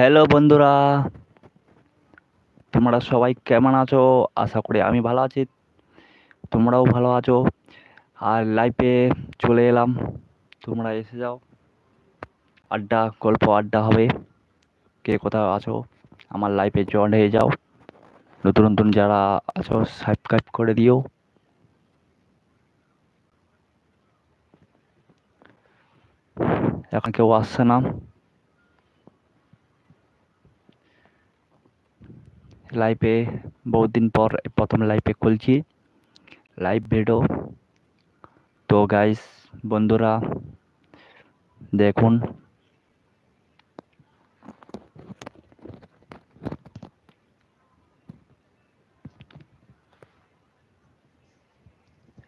Hello বন্ধুরা, তোমরা সবাই কেমন আছো? আশা করি আমি ভালো আছি, তোমরাও ভালো আছো। আর লাইফে চলে এলাম, তোমরা এসে যাও। আড্ডা, গল্প আড্ডা হবে, কে কোথাও আছো? আমার লাইফে জয়েন হয়ে যাও। নতুন নতুন যারা আছো সাবস্ক্রাইব করে দিও। এখন কেউ আসছে না। লাইভে বহুত দিন পর প্রথম লাইভে খুলছি। লাইভ ভিডিও তো গাইস বন্ধুরা দেখুন।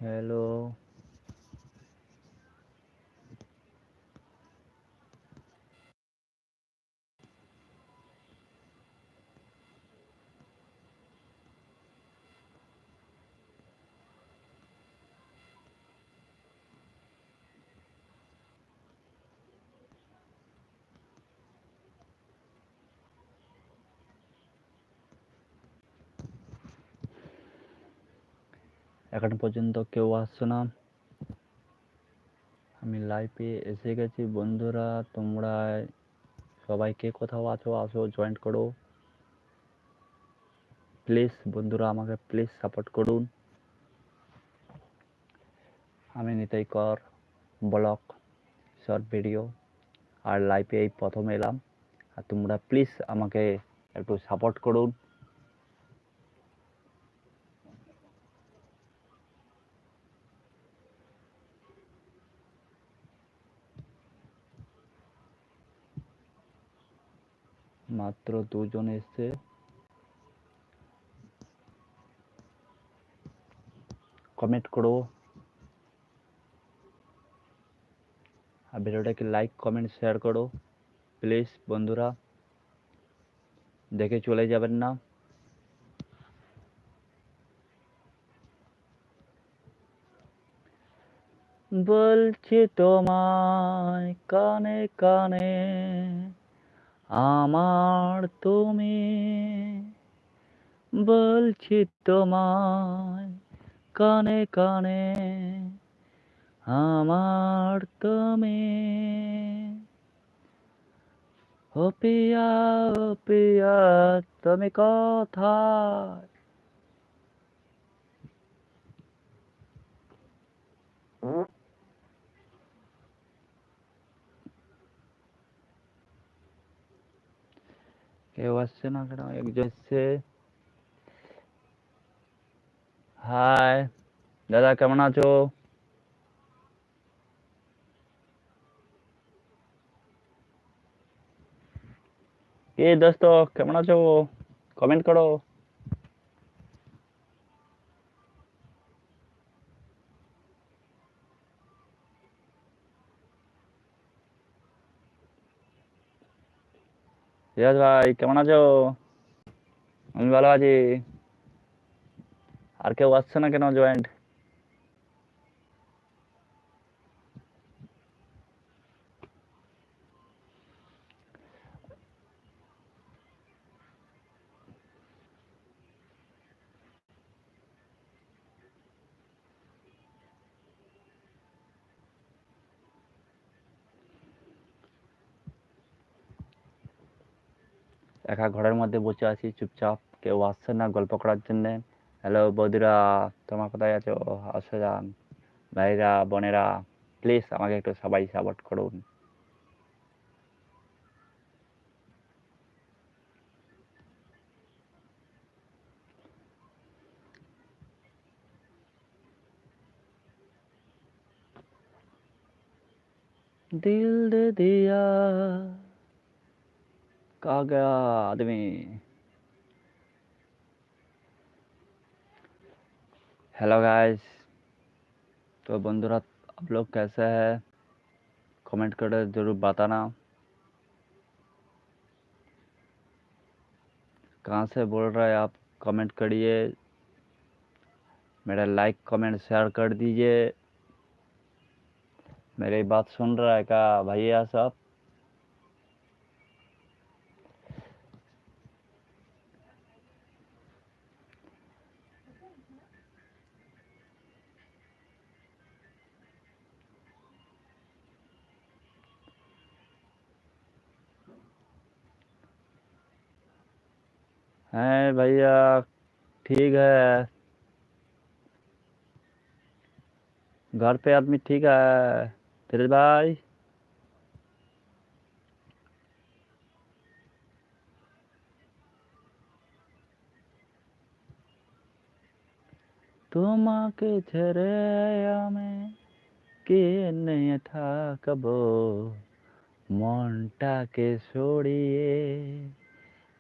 হ্যালো এখন পর্যন্ত কেউ আসছো না। আমি লাইভে এসে গেছি। বন্ধুরা, তোমরা সবাইকে কোথাও আছো, আসো জয়েন করো। প্লিজ বন্ধুরা, আমাকে প্লিজ সাপোর্ট করুন। আমি নিতাই কর ব্লগ শর্ট ভিডিও আর লাইভে এই প্রথম এলাম। আর তোমরা প্লিজ আমাকে একটু সাপোর্ট করুন। মাত্র দুজন এসছে। কমেন্ট করো। আর ভিডিওটাকে লাইক কমেন্ট শেয়ার করো। প্লিজ বন্ধুরা। দেখে চলে যাবেন না। বলছি তোমায় কানে কানে আমার তুমি বলছি তোমায় কানে কানে আমার তুমি ও পিয়া ও পিয়া তুমি কোথায়? কেউ আসছে না কেন একজন এসছে হাই দাদা কেমন আছো কে দোস্ত কেমন আছো কমেন্ট করো রিয়াজ ভাই কেমন আছো? আমি ভালো আছি। আর কেউ আসছে না কেন জয়েন্ট একা ঘরের মধ্যে বসে আছি চুপচাপ কেউ আসছে না গল্প করার জন্য হ্যালো বৌদিরা তোমার কোথায় আছো আসে যান ভাইরা বোনেরা প্লিজ আমাকে একটু সবাই সাপোর্ট করুন दिल दे दिया कहा गया आदमी हेलो गाइस तो बंधुरा, आप लोग कैसे हैं? कमेंट कर ज़रूर बताना। कहाँ से बोल रहे हैं आप? कमेंट करिए। मेरा लाइक कमेंट शेयर कर दीजिए। मेरी बात सुन रहा है क्या? भैया सब हैं भैया ठीक है घर पे आदमी ठीक है फिर भाई তোমাকে ছেড়ে আমি কে নিয়ে থাকবো মনটাকে সরিয়ে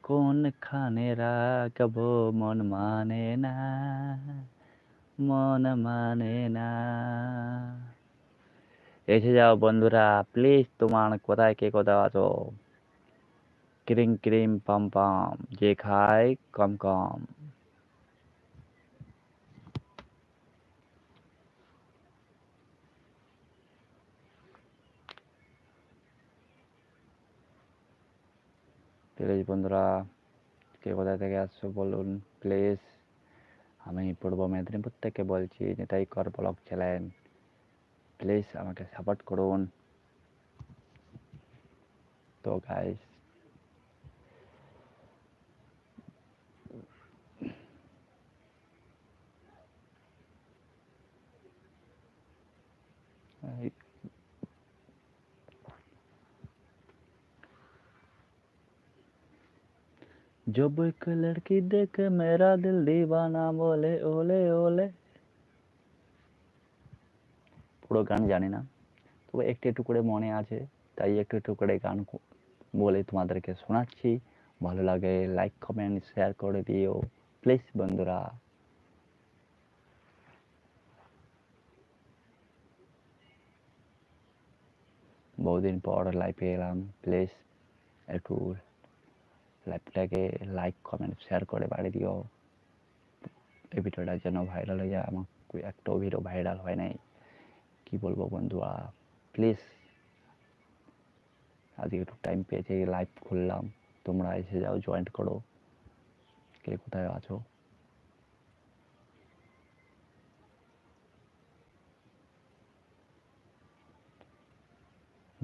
কোনখানে রাখব? মন মানে না, মন মানে না। এসে যাও বন্ধুরা প্লিজ তোমার কোথায় কে কোথাও আছো? ক্রিম ক্রিম পাম পাম, যে খায় কম কম। প্লিজ বন্ধুরা, কে কোথা থেকে আসছো বলুন, প্লিজ। আমি পূর্ব মেদিনীপুর থেকে বলছি, Netai Kar block channel please আমাকে সাপোর্ট করুন। তো গাইস जब एक लड़की देख मेरा दिल दीवाना बोले ओले ओले পুরো গান জানি না তবে একটু একটু করে মনে আছে তাই একটু একটু করে গান ক- বলে তোমাদেরকে শোনাচ্ছি ভালো লাগে লাইক কমেন্ট শেয়ার করে দিও প্লিজ বন্ধুরা বহুদিন পর লাইভে এলাম প্লিজ একটু লাইভটাকে লাইক কমেন্ট শেয়ার করে বাড়ি দিও। এই ভিডিওটা যেন ভাইরাল হয়ে যায়, আমার একটাও ভিডিও ভাইরাল হয় নাই। কি বলব বন্ধুরা প্লিজ আজকে একটু টাইম পেয়েছি লাইভ খুললাম। তোমরা এসে যাও জয়েন্ট করো। কে কোথায় আছো?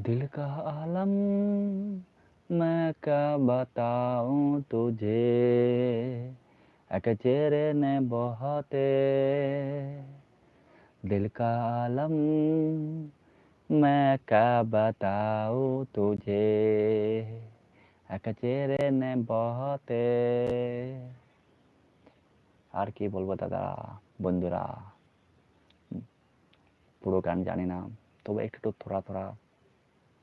দিল কা আলম। मैं क्या बताऊं तुझे एक चेहरे ने बहुते दिल का आलम मैं क्या बताऊं तुझे এক চেরে নে বহতে আর কি বলবো দাদা বন্ধুরা পুরো গান জানি না তবে একটু একটু थोड़ा थोड़ा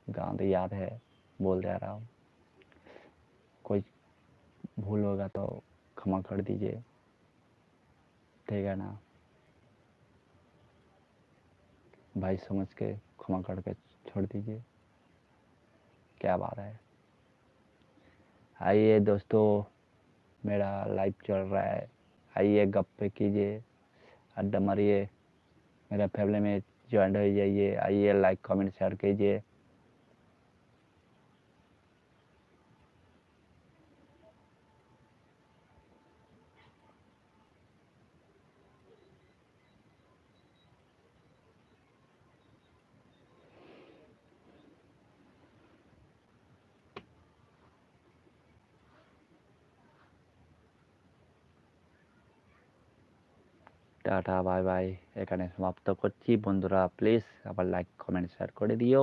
गान तो याद है बोल दे रहा हूँ कोई भूल होगा तो क्षमा कर दीजिए। ठीक है ना। भाई समझ के क्षमा करके छोड़ दीजिए। क्या बात है। आइए दोस्तों, मेरा लाइव चल रहा है। आइए गप्पे कीजिए, अड्डा मारिए। मेरा फैमिली में ज्वाइन हो जाइए आइए लाइक कमेंट शेयर कीजिए। Tata bye bye. এখানে সমাপ্ত করছি। বন্ধুরা প্লিজ আবার লাইক কমেন্ট শেয়ার করে দিও।